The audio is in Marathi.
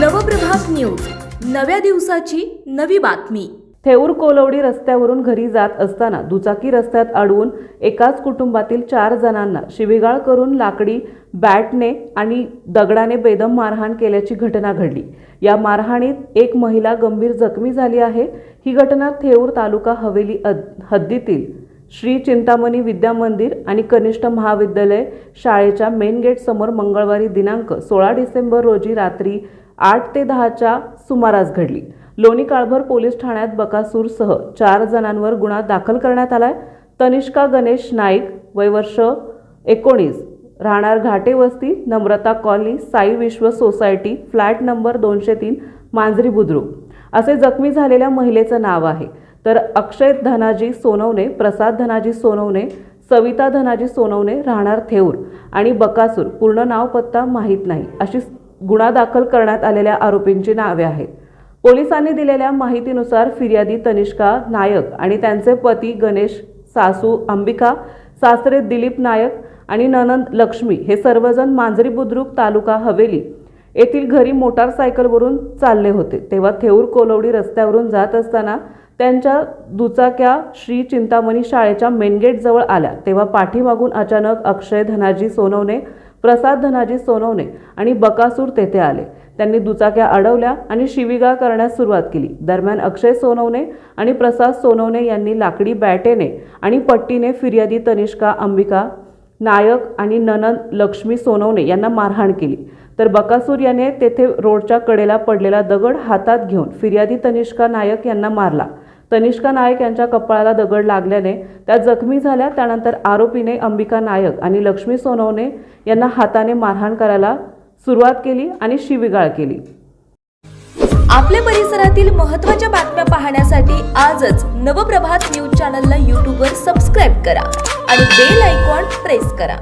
नव्या दिवसाची नवी बातमी. थेऊर कोलवडी रस्त्यावरून घरी जात असताना दुचाकी रस्त्यात अडवून एकाच कुटुंबातील चार जणांना शिवीगाळ करून लाकडी बॅटने आणि दगडाने बेदम मारहाण केल्याची घटना घडली. या मारहाणीत एक महिला गंभीर जखमी झाली आहे. ही घटना थेऊर तालुका हवेली हद्दीतील श्री चिंतामणी विद्या मंदिर आणि कनिष्ठ महाविद्यालय शाळेच्या मेन गेट समोर मंगळवारी दिनांक सोळा डिसेंबर रोजी रात्री आठ ते दहाच्या सुमारास घडली. लोणी काळभर पोलीस ठाण्यात बकासूरसह चार जणांवर गुन्हा दाखल करण्यात आलाय. तनिष्का गणेश नाईक वयवर्ष एकोणीस. राहणार घाटे वस्ती नम्रता कॉलनी साई विश्व सोसायटी फ्लॅट नंबर दोनशे तीन मांजरी बुद्रुक. असे जखमी झालेल्या महिलेचं नाव आहे. तर अक्षय धनाजी सोनवणे प्रसाद धनाजी सोनवणे सविता धनाजी सोनवणे राहणार थेऊर आणि बकासूर. पूर्ण नाव पत्ता माहीत नाही. अशी गुन्हा दाखल करण्यात आलेल्या आरोपींची नावे आहेत. पोलिसांनी दिलेल्या माहितीनुसार फिर्यादी तनिष्का नायक आणि त्यांचे पती गणेश सासू अंबिका सासरे दिलीप नायक आणि ननंद लक्ष्मी हे सर्वजण मांजरी बुद्रुक तालुका हवेली येथील घरी मोटारसायकलवरून चालले होते. तेव्हा थेऊर कोलवडी रस्त्यावरून जात असताना त्यांच्या दुचाक्या श्री चिंतामणी शाळेच्या मेनगेटजवळ आल्या. तेव्हा पाठीमागून अचानक अक्षय धनाजी सोनवणे प्रसाद धनाजी सोनवणे आणि बकासूर तेथे आले. त्यांनी दुचाक्या अडवल्या आणि शिवीगाळ करण्यास सुरुवात केली. दरम्यान अक्षय सोनवणे आणि प्रसाद सोनवणे यांनी लाकडी बॅटेने आणि पट्टीने फिर्यादी तनिष्का अंबिका नायक आणि ननन लक्ष्मी सोनवणे यांना मारहाण केली. तर बकासूर याने तेथे रोडच्या कडेला पडलेला दगड हातात घेऊन फिर्यादी तनिष्का नायक यांना मारला. तनिष्का नायक यांच्या कपाळाला दगड लागल्याने त्या जखमी झाल्या. त्यानंतर आरोपीने अंबिका नायक आणि लक्ष्मी सोनवणे यांना हाताने मारहाण करायला सुरुवात केली आणि शिवीगाळ केली. आपल्या परिसरातील महत्त्वाच्या बातम्या पाहण्यासाठी आजच नवप्रभात न्यूज चॅनलला यूट्यूबवर सबस्क्राईब करा आणि बेल आयकॉन प्रेस करा.